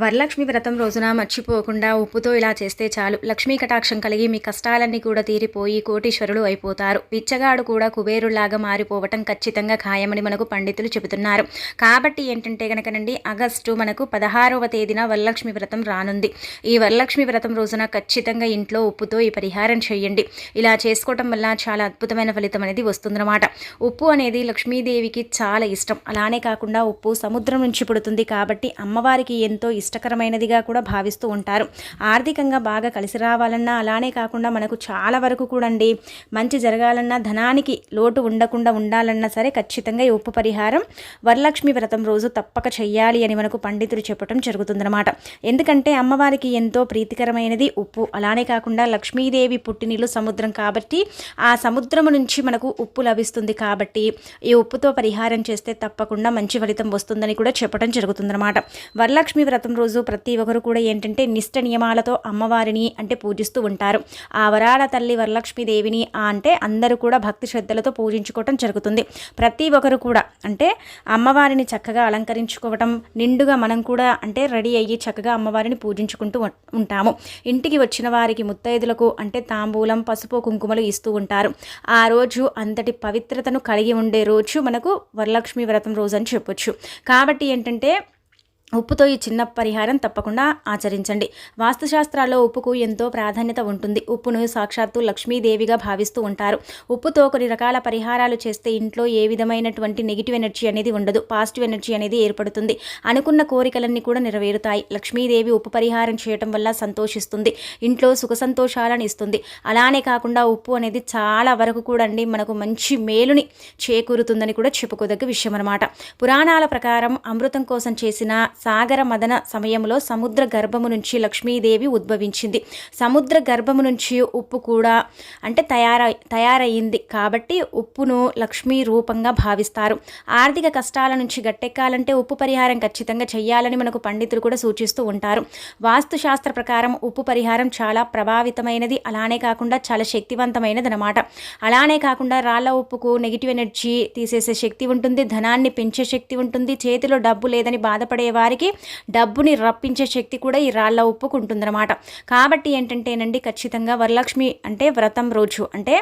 వరలక్ష్మి వ్రతం రోజున మర్చిపోకుండా ఉప్పుతో ఇలా చేస్తే చాలు. లక్ష్మీ కటాక్షం కలిగి మీ కష్టాలన్నీ కూడా తీరిపోయి కోటీశ్వరులు అయిపోతారు. పిచ్చగాడు కూడా కుబేరులాగా మారిపోవటం ఖచ్చితంగా ఖాయమని మనకు పండితులు చెబుతున్నారు. కాబట్టి ఏంటంటే కనుకనండి ఆగస్టు మనకు పదహారవ తేదీన వరలక్ష్మి వ్రతం రానుంది. ఈ వరలక్ష్మి వ్రతం రోజున ఖచ్చితంగా ఇంట్లో ఉప్పుతో ఈ పరిహారం చేయండి. ఇలా చేసుకోవటం వల్ల చాలా అద్భుతమైన ఫలితం అనేది వస్తుందన్నమాట. ఉప్పు అనేది లక్ష్మీదేవికి చాలా ఇష్టం. అలానే కాకుండా ఉప్పు సముద్రం నుంచి పుడుతుంది కాబట్టి అమ్మవారికి ఎంతో ఇష్టకరమైనదిగా కూడా భావిస్తూ ఉంటారు. ఆర్థికంగా బాగా కలిసి రావాలన్నా అలానే కాకుండా మనకు చాలా వరకు కూడా అండి మంచి జరగాలన్నా ధనానికి లోటు ఉండకుండా ఉండాలన్నా సరే ఖచ్చితంగా ఈ ఉప్పు పరిహారం వరలక్ష్మి వ్రతం రోజు తప్పక చెయ్యాలి అని మనకు పండితులు చెప్పడం జరుగుతుందన్నమాట. ఎందుకంటే అమ్మవారికి ఎంతో ప్రీతికరమైనది ఉప్పు. అలానే కాకుండా లక్ష్మీదేవి పుట్టినీళ్ళు సముద్రం కాబట్టి ఆ సముద్రము నుంచి మనకు ఉప్పు లభిస్తుంది కాబట్టి ఈ ఉప్పుతో పరిహారం చేస్తే తప్పకుండా మంచి ఫలితం వస్తుందని కూడా చెప్పడం జరుగుతుందన్నమాట. వరలక్ష్మి వ్రతం రోజు ప్రతి ఒక్కరు కూడా ఏంటంటే నిష్ట నియమాలతో అమ్మవారిని అంటే పూజిస్తూ ఉంటారు. ఆ వరాల తల్లి వరలక్ష్మీదేవిని అంటే అందరూ కూడా భక్తి శ్రద్ధలతో పూజించుకోవటం జరుగుతుంది. ప్రతి ఒక్కరు కూడా అంటే అమ్మవారిని చక్కగా అలంకరించుకోవటం నిండుగా మనం కూడా అంటే రెడీ అయ్యి చక్కగా అమ్మవారిని పూజించుకుంటూ ఉంటాము. ఇంటికి వచ్చిన వారికి ముత్తైదులకు అంటే తాంబూలం పసుపు కుంకుమలు ఇస్తూ ఉంటారు. ఆ రోజు అంతటి పవిత్రతను కలిగి ఉండే రోజు మనకు వరలక్ష్మి వ్రతం రోజు అని చెప్పొచ్చు. కాబట్టి ఏంటంటే ఉప్పుతో ఈ చిన్న పరిహారం తప్పకుండా ఆచరించండి. వాస్తుశాస్త్రాల్లో ఉప్పుకు ఎంతో ప్రాధాన్యత ఉంటుంది. ఉప్పును సాక్షాత్తు లక్ష్మీదేవిగా భావిస్తూ ఉంటారు. ఉప్పుతో కొన్ని రకాల పరిహారాలు చేస్తే ఇంట్లో ఏ విధమైనటువంటి నెగిటివ్ ఎనర్జీ అనేది ఉండదు. పాజిటివ్ ఎనర్జీ అనేది ఏర్పడుతుంది. అనుకున్న కోరికలన్నీ కూడా నెరవేరుతాయి. లక్ష్మీదేవి ఉప్పు పరిహారం చేయటం వల్ల సంతోషిస్తుంది. ఇంట్లో సుఖ సంతోషాలను ఇస్తుంది. అలానే కాకుండా ఉప్పు అనేది చాలా వరకు కూడా అండి మనకు మంచి మేలుని చేకూరుతుందని కూడా చెప్పుకోదగ్గ విషయం అనమాట పురాణాల ప్రకారం అమృతం కోసం చేసిన సాగర మదన సమయంలో సముద్ర గర్భము నుంచి లక్ష్మీదేవి ఉద్భవించింది. సముద్ర గర్భము నుంచి ఉప్పు కూడా అంటే తయారై తయారయ్యింది. కాబట్టి ఉప్పును లక్ష్మీ రూపంగా భావిస్తారు. ఆర్థిక కష్టాల నుంచి గట్టెక్కాలంటే ఉప్పు పరిహారం ఖచ్చితంగా చేయాలని మనకు పండితులు కూడా సూచిస్తూ ఉంటారు. వాస్తుశాస్త్ర ప్రకారం ఉప్పు పరిహారం చాలా ప్రభావితమైనది. అలానే కాకుండా చాలా శక్తివంతమైనది అనమాట అలానే కాకుండా రాళ్ళ ఉప్పుకు నెగిటివ్ ఎనర్జీ తీసేసే శక్తి ఉంటుంది. ధనాన్ని పెంచే శక్తి ఉంటుంది. చేతిలో డబ్బు లేదని బాధపడేవారు వారికి డబ్బుని రప్పించే శక్తి కూడా ఈ రాళ్ళ ఉప్పుకు ఉంటుందన్నమాట కాబట్టి ఏంటంటేనండి ఖచ్చితంగా వరలక్ష్మి అంటే వ్రతం రోజు. అంటే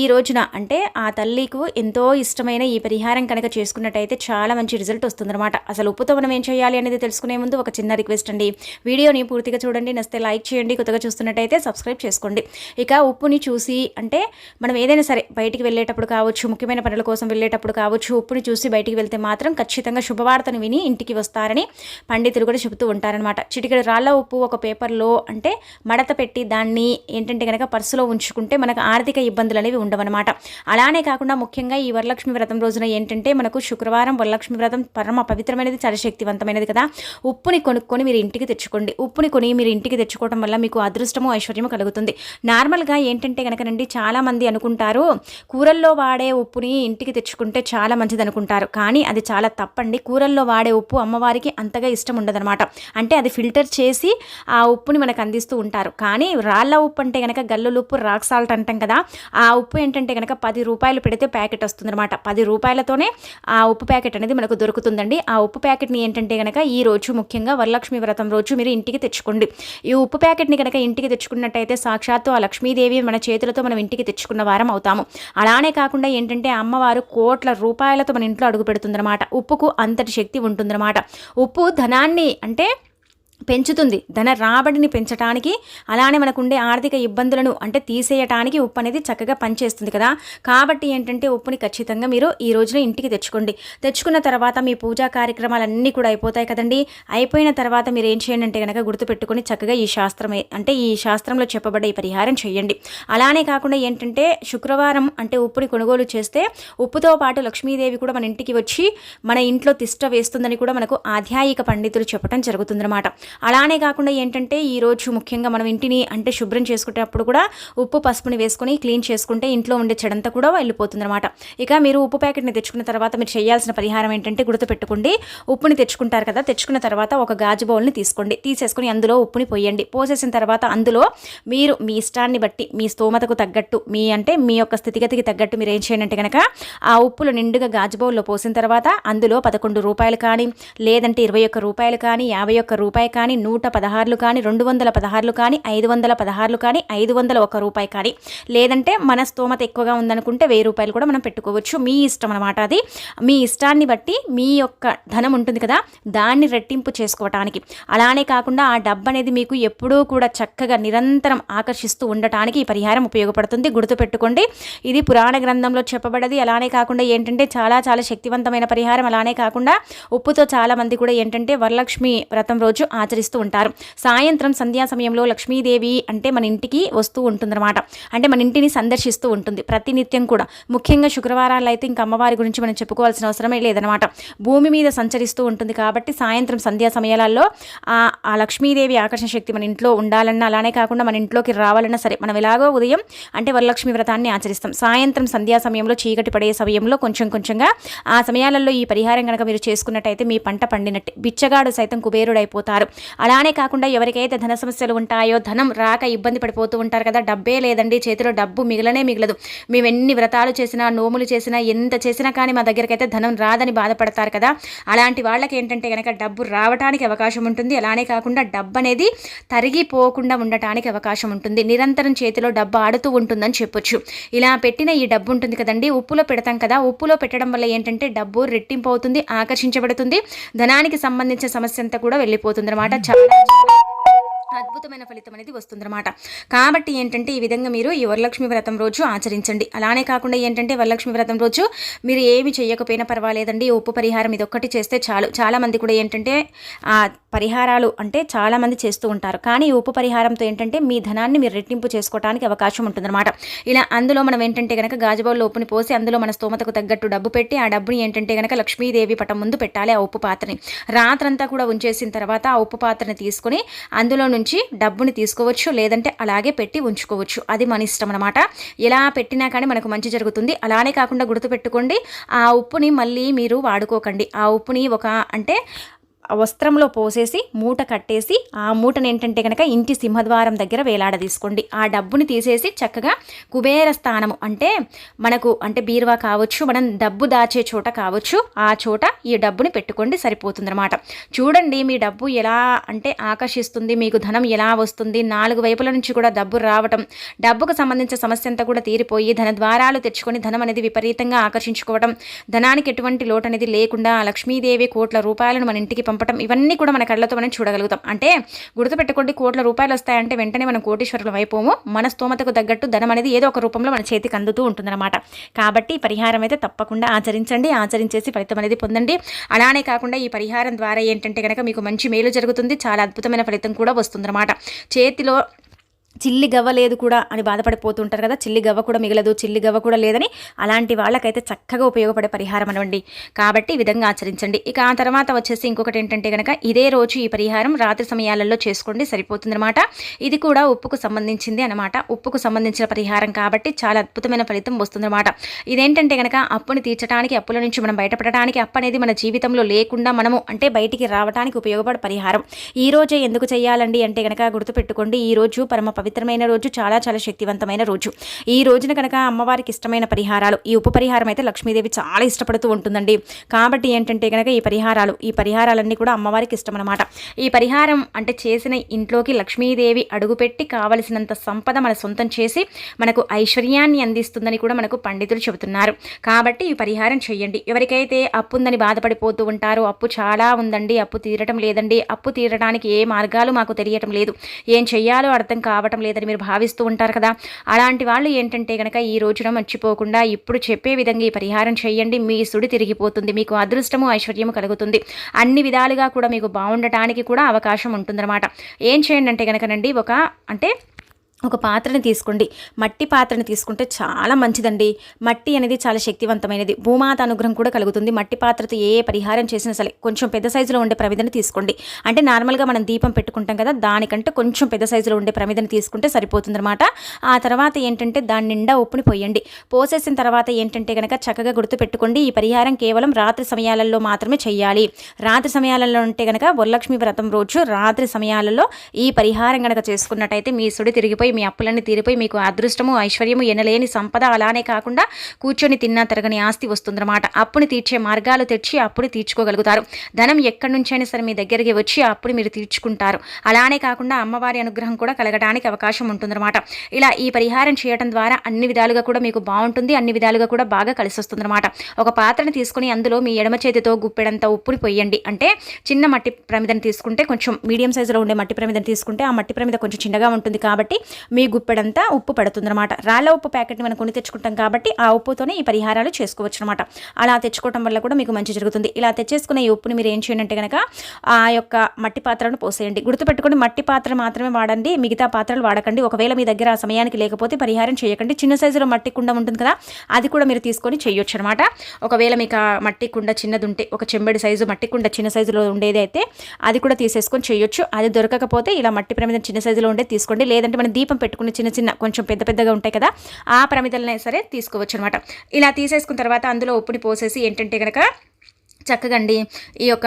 ఈ రోజున అంటే ఆ తల్లికు ఎంతో ఇష్టమైన ఈ పరిహారం కనుక చేసుకున్నట్టయితే చాలా మంచి రిజల్ట్ వస్తుందన్నమాట. అసలు ఉప్పుతో మనం ఏం చేయాలి అనేది తెలుసుకునే ముందు ఒక చిన్న రిక్వెస్ట్ అండి. వీడియోని పూర్తిగా చూడండి నస్తే లైక్ చేయండి కొత్తగా చూస్తున్నట్టయితే సబ్స్క్రైబ్ చేసుకోండి. ఇక ఉప్పుని చూసి అంటే మనం ఏదైనా సరే బయటికి వెళ్ళేటప్పుడు కావచ్చు ముఖ్యమైన పనుల కోసం వెళ్ళేటప్పుడు కావచ్చు ఉప్పుని చూసి బయటికి వెళ్తే మాత్రం ఖచ్చితంగా శుభవార్తను విని ఇంటికి వస్తారని పండితులు కూడా చెబుతూ ఉంటారనమాట చిటికెడు రాళ్ళ ఉప్పు ఒక పేపర్లో అంటే మడత పెట్టి దాన్ని ఏంటంటే కనుక పర్సులో ఉంచుకుంటే మనకు ఆర్థిక ఇబ్బందులు అనేవి ఉండవన్నమాట. అలానే కాకుండా ముఖ్యంగా ఈ వరలక్ష్మి వ్రతం రోజున ఏంటంటే మనకు శుక్రవారం వరలక్ష్మి వ్రతం పరమ పవిత్రమైనది చాలా శక్తివంతమైనది కదా. ఉప్పుని కొనుక్కొని మీరు ఇంటికి తెచ్చుకోండి. ఉప్పుని కొని మీరు ఇంటికి తెచ్చుకోవడం వల్ల మీకు అదృష్టము ఐశ్వర్యము కలుగుతుంది. నార్మల్గా ఏంటంటే కనుకనండి చాలామంది అనుకుంటారు కూరల్లో వాడే ఉప్పుని ఇంటికి తెచ్చుకుంటే చాలా మంచిది అనుకుంటారు కానీ అది చాలా తప్పండి. కూరల్లో వాడే ఉప్పు అమ్మవారికి అంతగా ఇష్టం ఉండదనమాట అంటే అది ఫిల్టర్ చేసి ఆ ఉప్పుని మనకు అందిస్తూ ఉంటారు. కానీ రాళ్ళ ఉప్పు అంటే కనుక గల్లులు ఉప్పు రాక్ సాల్ట్ అంటాం కదా ఆ ఉప్పు ఏంటంటే కనుక పది రూపాయలు పెడితే ప్యాకెట్ వస్తుందన్నమాట. పది రూపాయలతోనే ఆ ఉప్పు ప్యాకెట్ అనేది మనకు దొరుకుతుందండి. ఆ ఉప్పు ప్యాకెట్ని ఏంటంటే కనుక ఈ రోజు ముఖ్యంగా వరలక్ష్మి వ్రతం రోజు మీరు ఇంటికి తెచ్చుకోండి. ఈ ఉప్పు ప్యాకెట్ని కనుక ఇంటికి తెచ్చుకున్నట్టయితే సాక్షాత్తు ఆ లక్ష్మీదేవి మన చేతులతో మనం ఇంటికి తెచ్చుకున్న వారం అవుతాము. అలానే కాకుండా ఏంటంటే అమ్మవారు కోట్ల రూపాయలతో మన ఇంట్లో అడుగు పెడుతుందన్నమాట. ఉప్పుకు అంతటి శక్తి ఉంటుందన్నమాట. ఉప్పు ధనాన్ని అంటే పెంచుతుంది. ధన రాబడిని పెంచడానికి అలానే మనకుండే ఆర్థిక ఇబ్బందులను అంటే తీసేయటానికి ఉప్పు అనేది చక్కగా పనిచేస్తుంది కదా. కాబట్టి ఏంటంటే ఉప్పుని ఖచ్చితంగా మీరు ఈ రోజున ఇంటికి తెచ్చుకోండి. తెచ్చుకున్న తర్వాత మీ పూజా కార్యక్రమాలన్నీ కూడా అయిపోతాయి కదండి. అయిపోయిన తర్వాత మీరు ఏం చేయండి అంటే కనుక గుర్తుపెట్టుకొని చక్కగా ఈ శాస్త్రమే అంటే ఈ శాస్త్రంలో చెప్పబడే ఈ పరిహారం చేయండి. అలానే కాకుండా ఏంటంటే శుక్రవారం అంటే ఉప్పుని కొనుగోలు చేస్తే ఉప్పుతో పాటు లక్ష్మీదేవి కూడా మన ఇంటికి వచ్చి మన ఇంట్లో తిష్ట వేస్తుందని కూడా మనకు ఆధ్యాయిక పండితులు చెప్పడం జరుగుతుందన్నమాట. అలానే కాకుండా ఏంటంటే ఈరోజు ముఖ్యంగా మనం ఇంటిని అంటే శుభ్రం చేసుకునేటప్పుడు కూడా ఉప్పు పసుపుని వేసుకొని క్లీన్ చేసుకుంటే ఇంట్లో ఉండే చెడంతా కూడా వెళ్ళిపోతుందన్నమాట. ఇక మీరు ఉప్పు ప్యాకెట్ని తెచ్చుకున్న తర్వాత మీరు చేయాల్సిన పరిహారం ఏంటంటే గుర్తుపెట్టుకోండి. ఉప్పుని తెచ్చుకుంటారు కదా తెచ్చుకున్న తర్వాత ఒక గాజు బౌల్ని తీసుకోండి. తీసేసుకుని అందులో ఉప్పుని పోయండి. పోసేసిన తర్వాత అందులో మీరు మీ ఇష్టాన్ని బట్టి మీ స్తోమతకు తగ్గట్టు మీ అంటే మీ యొక్క స్థితిగతికి తగ్గట్టు మీరు ఏం చేయండి కనుక ఆ ఉప్పులు నిండుగా గాజు బౌల్లో పోసిన తర్వాత అందులో పదకొండు రూపాయలు కానీ లేదంటే ఇరవై ఒక్క రూపాయలు కానీ యాభై ఒక్క రూపాయి కానీ నూట పదహారులు కానీ రెండు వందల పదహారులు కానీ ఐదు వందల పదహారులు కానీ ఐదు వందల ఒక రూపాయి కానీ. లేదంటే మన స్తోమత ఎక్కువగా ఉందనుకుంటే వెయ్యి రూపాయలు కూడా మనం పెట్టుకోవచ్చు. మీ ఇష్టం అనమాట అది. మీ ఇష్టాన్ని బట్టి మీ యొక్క ధనం ఉంటుంది కదా దాన్ని రెట్టింపు చేసుకోవటానికి. అలానే కాకుండా ఆ డబ్బు అనేది మీకు ఎప్పుడూ కూడా చక్కగా నిరంతరం ఆకర్షిస్తూ ఉండటానికి ఈ పరిహారం ఉపయోగపడుతుంది. గుర్తుపెట్టుకోండి. ఇది పురాణ గ్రంథంలో చెప్పబడది. అలానే కాకుండా ఏంటంటే చాలా చాలా శక్తివంతమైన పరిహారం. అలానే కాకుండా ఉప్పుతో చాలా మంది కూడా ఏంటంటే వరలక్ష్మి వ్రతం రోజు ఆచరిస్తూ ఉంటారు. సాయంత్రం సంధ్యా సమయంలో లక్ష్మీదేవి అంటే మన ఇంటికి వస్తూ ఉంటుందన్నమాట. అంటే మన ఇంటిని సందర్శిస్తూ ఉంటుంది. ప్రతినిత్యం కూడా. ముఖ్యంగా శుక్రవారాలు అయితే ఇంకా అమ్మవారి గురించి మనం చెప్పుకోవాల్సిన అవసరమే లేదనమాట భూమి మీద సంచరిస్తూ ఉంటుంది కాబట్టి సాయంత్రం సంధ్యా సమయాలలో ఆ ఆ లక్ష్మీదేవి ఆకర్షణ శక్తి మన ఇంట్లో ఉండాలన్నా అలానే కాకుండా మన ఇంట్లోకి రావాలన్నా సరే మనం ఎలాగో ఉదయం అంటే వరలక్ష్మి వ్రతాన్ని ఆచరిస్తాం. సాయంత్రం సంధ్యా సమయంలో చీకటి పడే సమయంలో కొంచెం కొంచెంగా ఆ సమయాలలో ఈ పరిహారం కనుక మీరు చేసుకున్నట్టయితే మీ పంట పండినట్టే. బిచ్చగాడు సైతం కుబేరుడైపోతారు. అలానే కాకుండా ఎవరికైతే ధన సమస్యలు ఉంటాయో ధనం రాక ఇబ్బంది పడిపోతూ ఉంటారు కదా డబ్బే లేదండి చేతిలో డబ్బు మిగలనే మిగలదు. మేము ఎన్ని వ్రతాలు చేసినా నోములు చేసినా ఎంత చేసినా కానీ మా దగ్గరకైతే ధనం రాదని బాధపడతారు కదా. అలాంటి వాళ్ళకి ఏంటంటే కనుక డబ్బు రావడానికి అవకాశం ఉంటుంది. అలానే కాకుండా డబ్బు అనేది తరిగిపోకుండా ఉండటానికి అవకాశం ఉంటుంది. నిరంతరం చేతిలో డబ్బు ఆడుతూ ఉంటుందని చెప్పొచ్చు. ఇలా పెట్టిన ఈ డబ్బు ఉంటుంది కదండి ఉప్పులో పెడతాం కదా. ఉప్పులో పెట్టడం వల్ల ఏంటంటే డబ్బు రెట్టింపు అవుతుంది ఆకర్షించబడుతుంది. ధనానికి సంబంధించిన సమస్య అంతా కూడా వెళ్ళిపోతుంది అనమాట చాలా చాలా అద్భుతమైన ఫలితం అనేది వస్తుందన్నమాట. కాబట్టి ఏంటంటే ఈ విధంగా మీరు ఈ వరలక్ష్మి వ్రతం రోజు ఆచరించండి. అలానే కాకుండా ఏంటంటే వరలక్ష్మి వ్రతం రోజు మీరు ఏమి చేయకపోయినా పర్వాలేదండి. ఈ ఉప్పు పరిహారం ఇది ఒక్కటి చేస్తే చాలు. చాలామంది కూడా ఏంటంటే ఆ పరిహారాలు అంటే చాలామంది చేస్తూ ఉంటారు. కానీ ఈ ఉప్పు పరిహారంతో ఏంటంటే మీ ధనాన్ని మీరు రెట్టింపు చేసుకోవడానికి అవకాశం ఉంటుందన్నమాట. ఇలా అందులో మనం ఏంటంటే కనుక గాజుబౌల్లో ఉప్పుని పోసి అందులో మన స్తోమతకు తగ్గట్టు డబ్బు పెట్టి ఆ డబ్బుని ఏంటంటే కనుక లక్ష్మీదేవి పటం ముందు పెట్టాలి ఆ ఉప్పు పాత్రని. రాత్రంతా కూడా ఉంచేసిన తర్వాత ఆ ఉప్పు పాత్రని తీసుకొని అందులో నుంచి డబ్బుని తీసుకోవచ్చు లేదంటే అలాగే పెట్టి ఉంచుకోవచ్చు. అది మన ఇష్టం అనమాట ఎలా పెట్టినా కానీ మనకు మంచి జరుగుతుంది. అలానే కాకుండా గుర్తుపెట్టుకోండి ఆ ఉప్పుని మళ్ళీ మీరు వాడుకోకండి. ఆ ఉప్పుని ఒక అంటే వస్త్రంలో పోసేసి మూట కట్టేసి ఆ మూటను ఏంటంటే కనుక ఇంటి సింహద్వారం దగ్గర వేలాడదీసుకోండి. ఆ డబ్బుని తీసేసి చక్కగా కుబేర స్థానము అంటే మనకు అంటే బీరువా కావచ్చు మనం డబ్బు దాచే చోట కావచ్చు ఆ చోట ఈ డబ్బుని పెట్టుకోండి సరిపోతుందన్నమాట. చూడండి మీ డబ్బు ఎలా అంటే ఆకర్షిస్తుంది మీకు ధనం ఎలా వస్తుంది నాలుగు వైపుల నుంచి కూడా డబ్బు రావటం డబ్బుకు సంబంధించిన సమస్య అంతా కూడా తీరిపోయి ధన ద్వారాలు తెచ్చుకొని ధనం అనేది విపరీతంగా ఆకర్షించుకోవడం ధనానికి ఎటువంటి లోటు అనేది లేకుండా లక్ష్మీదేవి కోట్ల రూపాయలను మన ఇంటికి పంపటం ఇవన్నీ కూడా మన కళ్ళతో మనం చూడగలుగుతాం. అంటే గుర్తుపెట్టుకోండి కోట్ల రూపాయలు వస్తాయంటే వెంటనే మనం కోటీశ్వరులు అయిపోము మన స్తోమతకు తగ్గట్టు ధనం అనేది ఏదో ఒక రూపంలో మన చేతికి అందుతూ ఉంటుందన్నమాట. కాబట్టి పరిహారం అయితే తప్పకుండా ఆచరించండి ఆచరించేసి ఫలితం అనేది పొందండి. అలానే కాకుండా ఈ పరిహారం ద్వారా ఏంటంటే కనుక మీకు మంచి మేలు జరుగుతుంది చాలా అద్భుతమైన ఫలితం కూడా వస్తుందన్నమాట. చేతిలో చిల్లి గవ్వ లేదు కూడా అని బాధపడిపోతుంటారు కదా చిల్లి గవ్వ కూడా మిగలదు చిల్లి గవ్వ కూడా లేదని అలాంటి వాళ్ళకైతే చక్కగా ఉపయోగపడే పరిహారం అనండి. కాబట్టి ఈ విధంగా ఆచరించండి. ఇక ఆ తర్వాత వచ్చేసి ఇంకొకటి ఏంటంటే కనుక ఇదే రోజు ఈ పరిహారం రాత్రి సమయాలలో చేసుకోండి సరిపోతుందన్నమాట. ఇది కూడా ఉప్పుకు సంబంధించింది అనమాట ఉప్పుకు సంబంధించిన పరిహారం కాబట్టి చాలా అద్భుతమైన ఫలితం వస్తుందన్నమాట. ఇదేంటంటే కనుక అప్పుని తీర్చడానికి అప్పుల నుంచి మనం బయటపడటానికి అప్పు అనేది మన జీవితంలో లేకుండా మనము అంటే బయటికి రావడానికి ఉపయోగపడే పరిహారం. ఈ రోజే ఎందుకు చేయాలండి అంటే కనుక గుర్తుపెట్టుకోండి ఈ రోజు పరమ పవిత్రమైన రోజు చాలా చాలా శక్తివంతమైన రోజు. ఈ రోజున కనుక అమ్మవారికి ఇష్టమైన పరిహారాలు ఈ ఉప పరిహారం అయితే లక్ష్మీదేవి చాలా ఇష్టపడుతూ ఉంటుందండి. కాబట్టి ఏంటంటే కనుక ఈ పరిహారాలు ఈ పరిహారాలన్నీ కూడా అమ్మవారికి ఇష్టం అనమాట ఈ పరిహారం అంటే చేసిన ఇంట్లోకి లక్ష్మీదేవి అడుగుపెట్టి కావలసినంత సంపద మన సొంతం చేసి మనకు ఐశ్వర్యాన్ని అందిస్తుందని కూడా మనకు పండితులు చెబుతున్నారు. కాబట్టి ఈ పరిహారం చేయండి. ఎవరికైతే అప్పు ఉందని బాధపడిపోతూ ఉంటారో అప్పు చాలా ఉందండి అప్పు తీరటం లేదండి అప్పు తీరడానికి ఏ మార్గాలు మాకు తెలియటం లేదు. ఏం చెయ్యాలో అర్థం కావటం లేదని మీరు భావిస్తూ ఉంటారు కదా. అలాంటి వాళ్ళు ఏంటంటే కనుక ఈ రోజున మర్చిపోకుండా ఇప్పుడు చెప్పే విధంగా ఈ పరిహారం చేయండి. మీ సుడి తిరిగిపోతుంది. మీకు అదృష్టము ఐశ్వర్యము కలుగుతుంది. అన్ని విధాలుగా కూడా మీకు బాగుండటానికి కూడా అవకాశం ఉంటుందన్నమాట. ఏం చేయండి అంటే కనుకనండి ఒక అంటే ఒక పాత్రని తీసుకోండి. మట్టి పాత్రని తీసుకుంటే చాలా మంచిదండి. మట్టి అనేది చాలా శక్తివంతమైనది. భూమాత అనుగ్రహం కూడా కలుగుతుంది. మట్టి పాత్రతో ఏ పరిహారం చేసినా సరే కొంచెం పెద్ద సైజులో ఉండే ప్రమిదని తీసుకోండి. అంటే నార్మల్గా మనం దీపం పెట్టుకుంటాం కదా దానికంటే కొంచెం పెద్ద సైజులో ఉండే ప్రమిదని తీసుకుంటే సరిపోతుందన్నమాట. ఆ తర్వాత ఏంటంటే దాని నిండా ఉప్పుని పోయండి. పోసేసిన తర్వాత ఏంటంటే కనుక చక్కగా గుర్తుపెట్టుకోండి ఈ పరిహారం కేవలం రాత్రి సమయాలలో మాత్రమే చేయాలి. రాత్రి సమయాలలో ఉంటే కనుక వరలక్ష్మి వ్రతం రోజు రాత్రి సమయాలలో ఈ పరిహారం కనుక చేసుకున్నట్టయితే మీ సుడి తిరిగిపోయి మీ అప్పులన్నీ తీరిపోయి మీకు అదృష్టము ఐశ్వర్యము ఎనలేని సంపద అలానే కాకుండా కూర్చొని తిన్నా తరగని ఆస్తి వస్తుందన్నమాట. అప్పుని తీర్చే మార్గాలు తెచ్చి అప్పుని తీర్చుకోగలుగుతారు. ధనం ఎక్కడి నుంచైనా సరే మీ దగ్గరికి వచ్చి అప్పుడు మీరు తీర్చుకుంటారు. అలానే కాకుండా అమ్మవారి అనుగ్రహం కూడా కలగడానికి అవకాశం ఉంటుందన్నమాట. ఇలా ఈ పరిహారం చేయడం ద్వారా అన్ని విధాలుగా కూడా మీకు బాగుంటుంది అన్ని విధాలుగా కూడా బాగా కలిసి వస్తుందన్నమాట ఒక పాత్రను తీసుకుని అందులో మీ ఎడమ చేతితో గుప్పెడంత ఉప్పుని పొయ్యండి. అంటే చిన్న మట్టి ప్రమిదను తీసుకుంటే కొంచెం మీడియం సైజులో ఉండే మట్టి ప్రమిదను తీసుకుంటే ఆ మట్టి ప్రమిద కొంచెం చిన్నగా ఉంటుంది కాబట్టి మీ గుప్పెడంతా ఉప్పు పడుతుంది అనమాట రాళ్ళ ఉప్పు ప్యాకెట్ని మనం కొని తెచ్చుకుంటాం కాబట్టి ఆ ఉప్పుతోనే ఈ పరిహారాలు చేసుకోవచ్చు అనమాట అలా తెచ్చుకోవటం వల్ల కూడా మీకు మంచి జరుగుతుంది. ఇలా తెచ్చేసుకున్న ఈ ఉప్పుని మీరు ఏం చేయండి అంటే కనుక ఆ యొక్క మట్టి పాత్రను పోసేయండి. గుర్తుపెట్టుకోండి మట్టి పాత్ర మాత్రమే వాడండి మిగతా పాత్రలు వాడకండి. ఒకవేళ మీ దగ్గర ఆ సమయానికి లేకపోతే పరిహారం చేయకండి. చిన్న సైజులో మట్టి కుండ ఉంటుంది కదా అది కూడా మీరు తీసుకొని చేయొచ్చు అనమాట ఒకవేళ మీకు ఆ మట్టి కుండ చిన్నది ఉంటే ఒక చెంబడి సైజు మట్టి కుండ చిన్న సైజులో ఉండేది అయితే అది కూడా తీసేసుకొని చేయొచ్చు. అది దొరకకపోతే ఇలా మట్టి ప్రమిదం చిన్న సైజులో ఉండేది తీసుకోండి. లేదంటే మనం దీపం దీపం పెట్టుకుని చిన్న చిన్న కొంచెం పెద్ద పెద్దగా ఉంటాయి కదా ఆ ప్రమిదలనే సరే తీసుకోవచ్చు అనమాట ఇలా తీసేసుకున్న తర్వాత అందులో ఉప్పుని పోసేసి ఏంటంటే కనుక చక్కగా అండి ఈ యొక్క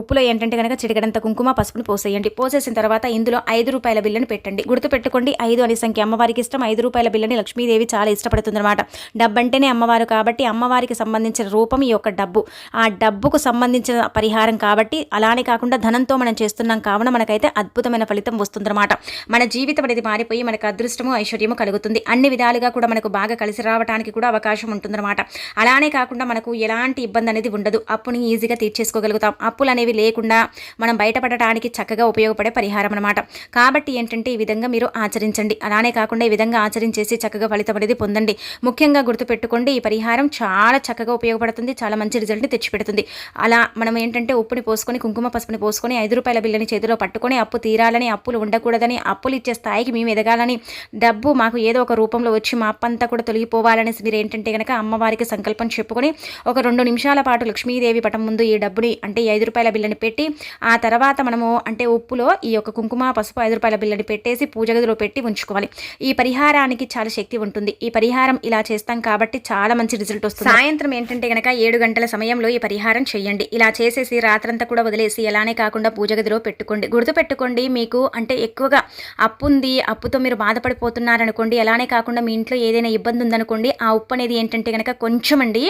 ఉప్పులో ఏంటంటే కనుక చిటికడంత కుంకుమ పసుపుని పోసేయండి. పోసేసిన తర్వాత ఇందులో ఐదు రూపాయల బిల్లని పెట్టండి. గుర్తుపెట్టుకోండి ఐదు అనే సంఖ్య అమ్మవారికి ఇష్టం ఐదు రూపాయల బిల్లని లక్ష్మీదేవి చాలా ఇష్టపడుతుంది అనమాట డబ్బు అంటేనే అమ్మవారు కాబట్టి అమ్మవారికి సంబంధించిన రూపం ఈ యొక్క డబ్బు. ఆ డబ్బుకు సంబంధించిన పరిహారం కాబట్టి అలానే కాకుండా ధనంతో మనం చేస్తున్నాం కావున మనకైతే అద్భుతమైన ఫలితం వస్తుందన్నమాట. మన జీవితం అనేది మారిపోయి మనకు అదృష్టము ఐశ్వర్యము కలుగుతుంది. అన్ని విధాలుగా కూడా మనకు బాగా కలిసి రావడానికి కూడా అవకాశం ఉంటుందన్నమాట. అలానే కాకుండా మనకు ఎలాంటి ఇబ్బంది అనేది ఉండదు. అప్పుని ఈజీగా తీర్చేసుకోగలుగుతాం. అప్పులు అనేవి లేకుండా మనం బయటపడటానికి చక్కగా ఉపయోగపడే పరిహారం అనమాట కాబట్టి ఏంటంటే ఈ విధంగా మీరు ఆచరించండి. అలానే కాకుండా ఈ విధంగా ఆచరించేసి చక్కగా ఫలితం అనేది పొందండి. ముఖ్యంగా గుర్తుపెట్టుకోండి ఈ పరిహారం చాలా చక్కగా ఉపయోగపడుతుంది చాలా మంచి రిజల్ట్ని తెచ్చిపెడుతుంది. అలా మనం ఏంటంటే ఉప్పుని పోసుకొని కుంకుమ పసుపుని పోసుకొని ఐదు రూపాయల బిల్లని చేతిలో పట్టుకొని అప్పు తీరాలని అప్పులు ఉండకూడదని అప్పులు ఇచ్చే స్థాయికి మేము ఎదగాలని డబ్బు మాకు ఏదో ఒక రూపంలో వచ్చి మా అప్పంతా కూడా తొలగిపోవాలని మీరు ఏంటంటే కనుక అమ్మవారికి సంకల్పం చెప్పుకొని ఒక రెండు నిమిషాల పాటు లక్ష్మీదేవి పటం ముందు ఈ డబ్బుని అంటే ఈ ఐదు రూపాయల బిల్లని పెట్టి ఆ తర్వాత మనము అంటే ఉప్పులో ఈ యొక్క కుంకుమ పసుపు ఐదు రూపాయల బిల్లని పెట్టేసి పూజ గదిలో పెట్టి ఉంచుకోవాలి. ఈ పరిహారానికి చాలా శక్తి ఉంటుంది. ఈ పరిహారం ఇలా చేస్తాం కాబట్టి చాలా మంచి రిజల్ట్ వస్తుంది. సాయంత్రం ఏంటంటే కనుక ఏడు గంటల సమయంలో ఈ పరిహారం చేయండి. ఇలా చేసేసి రాత్రంతా కూడా వదిలేసి ఎలానే కాకుండా పూజ గదిలో పెట్టుకోండి. గుర్తు పెట్టుకోండి మీకు అంటే ఎక్కువగా అప్పు ఉంది అప్పుతో మీరు బాధపడిపోతున్నారనుకోండి ఎలానే కాకుండా మీ ఇంట్లో ఏదైనా ఇబ్బంది ఉందనుకోండి ఆ ఉప్పు అనేది ఏంటంటే కనుక కొంచెం అండి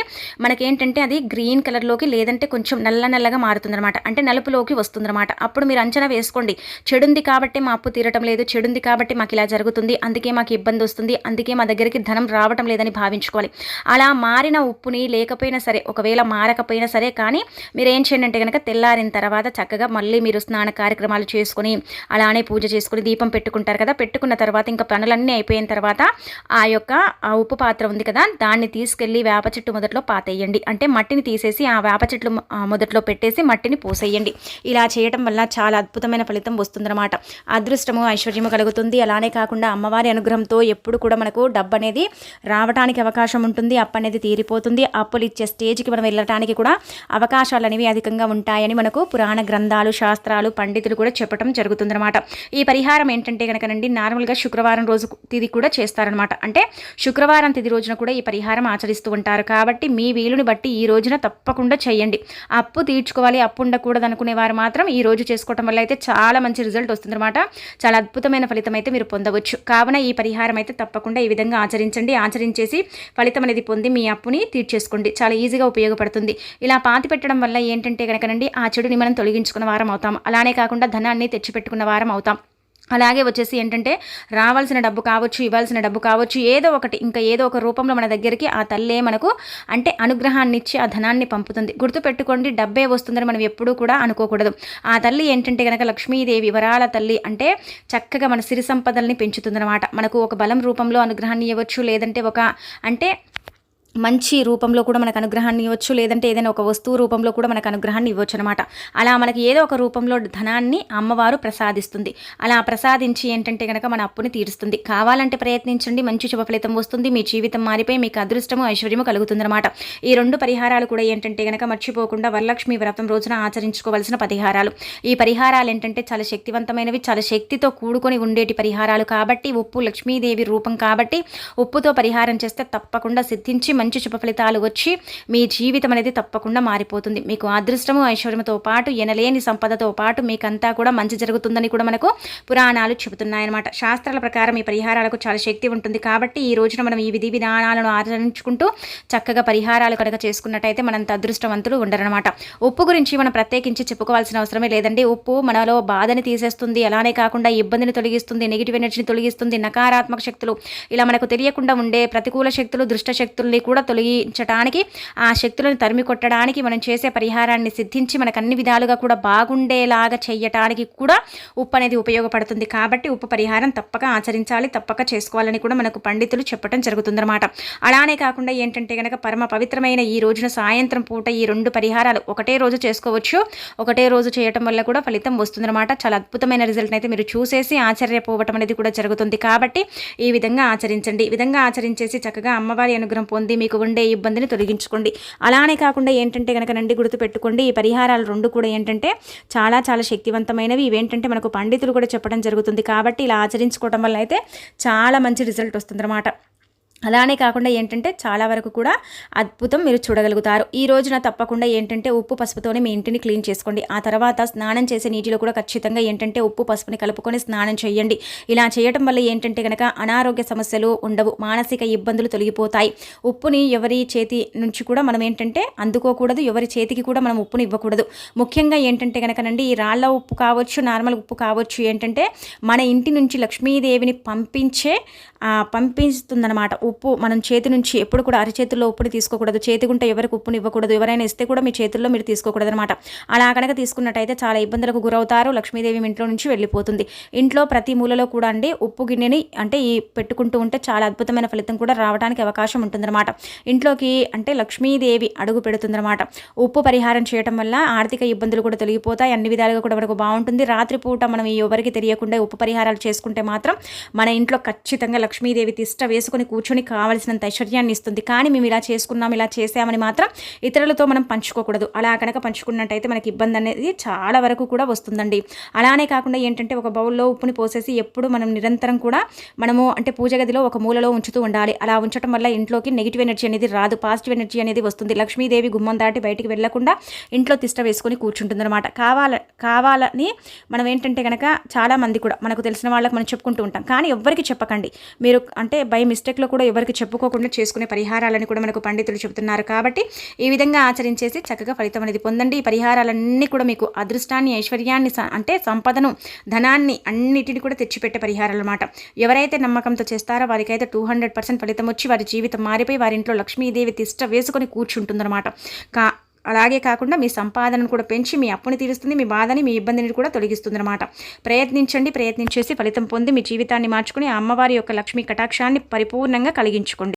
మనకేంటంటే అది గ్రీన్ కలర్లోకి లేదంటే కొంచెం నల్ల నల్లగా మారుతుందన్నమాట. అంటే నలుపులోకి వస్తుందన్నమాట. అప్పుడు మీరు అంచనా వేసుకోండి. చెడుంది కాబట్టి మా అప్పు తీరటం లేదు. చెడుంది కాబట్టి మాకు ఇలా జరుగుతుంది. అందుకే మాకు ఇబ్బంది వస్తుంది. అందుకే మా దగ్గరికి ధనం రావటం లేదని భావించుకోవాలి. అలా మారిన ఉప్పుని లేకపోయినా సరే ఒకవేళ మారకపోయినా సరే కానీ మీరు ఏం చేయండి అంటే కనుక తెల్లారిన తర్వాత చక్కగా మళ్ళీ మీరు స్నాన కార్యక్రమాలు చేసుకుని అలానే పూజ చేసుకుని దీపం పెట్టుకుంటారు కదా. పెట్టుకున్న తర్వాత ఇంకా పనులన్నీ అయిపోయిన తర్వాత ఆ యొక్క ఆ ఉప్పు పాత్ర ఉంది కదా. దాన్ని తీసుకెళ్ళి వేప చెట్టు మొదట్లో పాతేయండి. అంటే మట్టిని తీసేసి ఆ వేప చెట్లు మొదట్లో పెట్టేసి మట్టిని పోసేయండి. ఇలా చేయటం వల్ల చాలా అద్భుతమైన ఫలితం వస్తుందన్నమాట. అదృష్టము ఐశ్వర్యము కలుగుతుంది. అలానే కాకుండా అమ్మవారి అనుగ్రహంతో ఎప్పుడు కూడా మనకు డబ్బు అనేది రావడానికి అవకాశం ఉంటుంది అప్పు అనేది తీరిపోతుంది. అప్పులు ఇచ్చే స్టేజ్కి మనం వెళ్ళటానికి కూడా అవకాశాలు అనేవి అధికంగా ఉంటాయని మనకు పురాణ గ్రంథాలు శాస్త్రాలు పండితులు కూడా చెప్పడం జరుగుతుందన్నమాట. ఈ పరిహారం ఏంటంటే కనుకనండి నార్మల్గా శుక్రవారం రోజు తిది కూడా చేస్తారనమాట అంటే శుక్రవారం తిది రోజున కూడా ఈ పరిహారం ఆచరిస్తూ ఉంటారు. కాబట్టి మీ వీలుని బట్టి ఈ రోజున తప్పకుండా చేయండి. అప్పు తీర్చుకోవాలి అప్పు ఉండకూడదు అనుకునే వారు మాత్రం ఈ రోజు చేసుకోవటం వల్ల అయితే చాలా మంచి రిజల్ట్ వస్తుందన్నమాట. చాలా అద్భుతమైన ఫలితం అయితే మీరు పొందవచ్చు. కావున ఈ పరిహారం అయితే తప్పకుండా ఈ విధంగా ఆచరించండి. ఆచరించేసి ఫలితం అనేది పొంది మీ అప్పుని తీర్చేసుకోండి. చాలా ఈజీగా ఉపయోగపడుతుంది. ఇలా పాతి పెట్టడం వల్ల ఏంటంటే కనుకనండి ఆ చెడుని మనం తొలగించుకున్న వారం అవుతాం. అలానే కాకుండా ధనాన్ని తెచ్చిపెట్టుకున్న వారం అవుతాం. అలాగే వచ్చేసి ఏంటంటే రావాల్సిన డబ్బు కావచ్చు ఇవ్వాల్సిన డబ్బు కావచ్చు ఏదో ఒకటి ఇంకా ఏదో ఒక రూపంలో మన దగ్గరికి ఆ తల్లే మనకు అంటే అనుగ్రహాన్ని ఇచ్చి ఆ ధనాన్ని పంపుతుంది. గుర్తుపెట్టుకోండి డబ్బే వస్తుందని మనం ఎప్పుడూ కూడా అనుకోకూడదు. ఆ తల్లి ఏంటంటే కనుక లక్ష్మీదేవి వరాల తల్లి అంటే చక్కగా మన సిరి సంపదల్ని పెంచుతుందన్నమాట. మనకు ఒక బలం రూపంలో అనుగ్రహాన్ని ఇవ్వచ్చు లేదంటే ఒక అంటే మంచి రూపంలో కూడా మనకు అనుగ్రహాన్ని ఇవ్వచ్చు లేదంటే ఏదైనా ఒక వస్తువు రూపంలో కూడా మనకు అనుగ్రహాన్ని ఇవ్వచ్చు అనమాట అలా మనకి ఏదో ఒక రూపంలో ధనాన్ని అమ్మవారు ప్రసాదిస్తుంది. అలా ప్రసాదించి ఏంటంటే కనుక మన అప్పుని తీరుస్తుంది. కావాలంటే ప్రయత్నించండి మంచి శుభ ఫలితం వస్తుంది మీ జీవితం మారిపోయి మీకు అదృష్టము ఐశ్వర్యము కలుగుతుందన్నమాట. ఈ రెండు పరిహారాలు కూడా ఏంటంటే కనుక మర్చిపోకుండా వరలక్ష్మి వ్రతం రోజున ఆచరించుకోవాల్సిన పరిహారాలు. ఈ పరిహారాలు ఏంటంటే చాలా శక్తివంతమైనవి చాలా శక్తితో కూడుకొని ఉండేటి పరిహారాలు కాబట్టి ఉప్పు లక్ష్మీదేవి రూపం కాబట్టి ఉప్పుతో పరిహారం చేస్తే తప్పకుండా సిద్ధించి మంచి శుభ ఫలితాలు వచ్చి మీ జీవితం అనేది తప్పకుండా మారిపోతుంది. మీకు అదృష్టము ఐశ్వర్యంతో పాటు ఎనలేని సంపదతో పాటు మీకంతా కూడా మంచి జరుగుతుందని కూడా మనకు పురాణాలు చెబుతున్నాయన్నమాట. శాస్త్రాల ప్రకారం ఈ పరిహారాలకు చాలా శక్తి ఉంటుంది. కాబట్టి ఈ రోజున మనం ఈ విధి విధానాలను ఆచరించుకుంటూ చక్కగా పరిహారాలు కనుక చేసుకున్నట్టయితే మనంత అదృష్టవంతులు ఉండరనమాట ఉప్పు గురించి మనం ప్రత్యేకించి చెప్పుకోవాల్సిన అవసరమే లేదండి. ఉప్పు మనలో బాధని తీసేస్తుంది. అలానే కాకుండా ఇబ్బందిని తొలగిస్తుంది. నెగిటివ్ ఎనర్జీని తొలగిస్తుంది. నకారాత్మక శక్తులు ఇలా మనకు తెలియకుండా ఉండే ప్రతికూల శక్తులు దృష్ట శక్తుల్ని కూడా తొలగించడానికి ఆ శక్తులను తరిమి కొట్టడానికి మనం చేసే పరిహారాన్ని సిద్ధించి మనకు అన్ని విధాలుగా కూడా బాగుండేలాగా చేయటానికి కూడా ఉప్పు అనేది ఉపయోగపడుతుంది. కాబట్టి ఉప్పు పరిహారం తప్పక ఆచరించాలి తప్పక చేసుకోవాలని కూడా మనకు పండితులు చెప్పడం జరుగుతుందన్నమాట. అలానే కాకుండా ఏంటంటే కనుక పరమ పవిత్రమైన ఈ రోజున సాయంత్రం పూట ఈ రెండు పరిహారాలు ఒకటే రోజు చేసుకోవచ్చు. ఒకటే రోజు చేయటం వల్ల కూడా ఫలితం వస్తుందన్నమాట. చాలా అద్భుతమైన రిజల్ట్ అయితే మీరు చూసేసి ఆశ్చర్యపోవటం అనేది కూడా జరుగుతుంది. కాబట్టి ఈ విధంగా ఆచరించండి. ఈ విధంగా ఆచరించేసి చక్కగా అమ్మవారి అనుగ్రహం పొంది మీకు ఉండే ఇబ్బందిని తొలగించుకోండి. అలానే కాకుండా ఏంటంటే కనుక నండి గుర్తు పెట్టుకోండి ఈ పరిహారాలు రెండు కూడా ఏంటంటే చాలా చాలా శక్తివంతమైనవి. ఇవేంటంటే మనకు పండితులు కూడా చెప్పడం జరుగుతుంది కాబట్టి ఇలా ఆచరించుకోవడం వల్ల అయితే చాలా మంచి రిజల్ట్ వస్తుందన్నమాట. అలానే కాకుండా ఏంటంటే చాలా వరకు కూడా అద్భుతం మీరు చూడగలుగుతారు. ఈ రోజున తప్పకుండా ఏంటంటే ఉప్పు పసుపుతోనే మీ ఇంటిని క్లీన్ చేసుకోండి. ఆ తర్వాత స్నానం చేసే నీటిలో కూడా ఖచ్చితంగా ఏంటంటే ఉప్పు పసుపుని కలుపుకొని స్నానం చేయండి. ఇలా చేయటం వల్ల ఏంటంటే కనుక అనారోగ్య సమస్యలు ఉండవు మానసిక ఇబ్బందులు తొలగిపోతాయి. ఉప్పుని ఎవరి చేతి నుంచి కూడా మనం ఏంటంటే అందుకోకూడదు ఎవరి చేతికి కూడా మనం ఉప్పుని ఇవ్వకూడదు. ముఖ్యంగా ఏంటంటే కనుకనండి ఈ రాళ్ళ ఉప్పు కావచ్చు నార్మల్ ఉప్పు కావచ్చు ఏంటంటే మన ఇంటి నుంచి లక్ష్మీదేవిని పంపించే పంపిస్తుందన్నమాట ఉప్పు మనం చేతి నుంచి ఎప్పుడు కూడా అరిచేతుల్లో ఉప్పుని తీసుకోకూడదు. చేతికుంటే ఎవరికి ఉప్పుని ఇవ్వకూడదు. ఎవరైనా ఇస్తే కూడా మీ చేతుల్లో మీరు తీసుకోకూడదు అనమాట అలా కనుక తీసుకున్నట్టయితే చాలా ఇబ్బందులకు గురవుతారు. లక్ష్మీదేవి ఇంట్లో నుంచి వెళ్ళిపోతుంది. ఇంట్లో ప్రతి మూలలో కూడా అండి ఉప్పు గిన్నెని అంటే ఈ పెట్టుకుంటూ ఉంటే చాలా అద్భుతమైన ఫలితం కూడా రావడానికి అవకాశం ఉంటుందన్నమాట. ఇంట్లోకి అంటే లక్ష్మీదేవి అడుగు పెడుతుందన్నమాట. ఉప్పు పరిహారం చేయడం వల్ల ఆర్థిక ఇబ్బందులు కూడా తొలగిపోతాయి. అన్ని విధాలుగా కూడా మనకు బాగుంటుంది. రాత్రిపూట మనం ఎవరికి తెలియకుండా ఉప్పు పరిహారాలు చేసుకుంటే మాత్రం మన ఇంట్లో ఖచ్చితంగా లక్ష్మీదేవి తిష్ట వేసుకొని కూర్చొని కావలసినంత ఐశ్వర్యాన్ని ఇస్తుంది. కానీ మేము ఇలా చేసుకున్నాం ఇలా చేసామని మాత్రం ఇతరులతో మనం పంచుకోకూడదు. అలా కనుక పంచుకున్నట్టయితే మనకి ఇబ్బంది అనేది చాలా వరకు కూడా వస్తుందండి. అలానే కాకుండా ఏంటంటే ఒక బౌల్లో ఉప్పుని పోసేసి ఎప్పుడు మనం నిరంతరం కూడా మనము అంటే పూజ గదిలో ఒక మూలలో ఉంచుతూ ఉండాలి. అలా ఉంచడం వల్ల ఇంట్లోకి నెగిటివ్ ఎనర్జీ అనేది రాదు. పాజిటివ్ ఎనర్జీ అనేది వస్తుంది. లక్ష్మీదేవి గుమ్మం దాటి బయటికి వెళ్ళకుండా ఇంట్లో తిష్ట వేసుకొని కూర్చుంటుందన్నమాట. కావాల కావాలని మనం ఏంటంటే కనుక చాలామంది కూడా మనకు తెలిసిన వాళ్ళకి మనం చెప్పుకుంటూ ఉంటాం. కానీ ఎవ్వరికి చెప్పకండి. మీరు అంటే బై మిస్టేక్లో కూడా ఎవరికి చెప్పుకోకుండా చేసుకునే పరిహారాలని కూడా మనకు పండితులు చెబుతున్నారు కాబట్టి ఈ విధంగా ఆచరించేసి చక్కగా ఫలితం అనేది పొందండి. ఈ పరిహారాలన్నీ కూడా మీకు అదృష్టాన్ని ఐశ్వర్యాన్ని అంటే సంపదను ధనాన్ని అన్నిటిని కూడా తెచ్చిపెట్టే పరిహారాలు అనమాట ఎవరైతే నమ్మకంతో చేస్తారో వారికైతే టూ హండ్రెడ్ పర్సెంట్ ఫలితం వచ్చి వారి జీవితం మారిపోయి వారి ఇంట్లో లక్ష్మీదేవి తిష్ట వేసుకొని కూర్చుంటుందన్నమాట. కా అలాగే కాకుండా మీ సంపాదనను కూడా పెంచి మీ అప్పుని తీరుస్తుంది మీ బాధని మీ ఇబ్బందిని కూడా తొలగిస్తుంది అనమాట ప్రయత్నించండి ప్రయత్నించేసి ఫలితం పొంది మీ జీవితాన్ని మార్చుకుని అమ్మవారి యొక్క లక్ష్మీ కటాక్షాన్ని పరిపూర్ణంగా కలిగించుకోండి.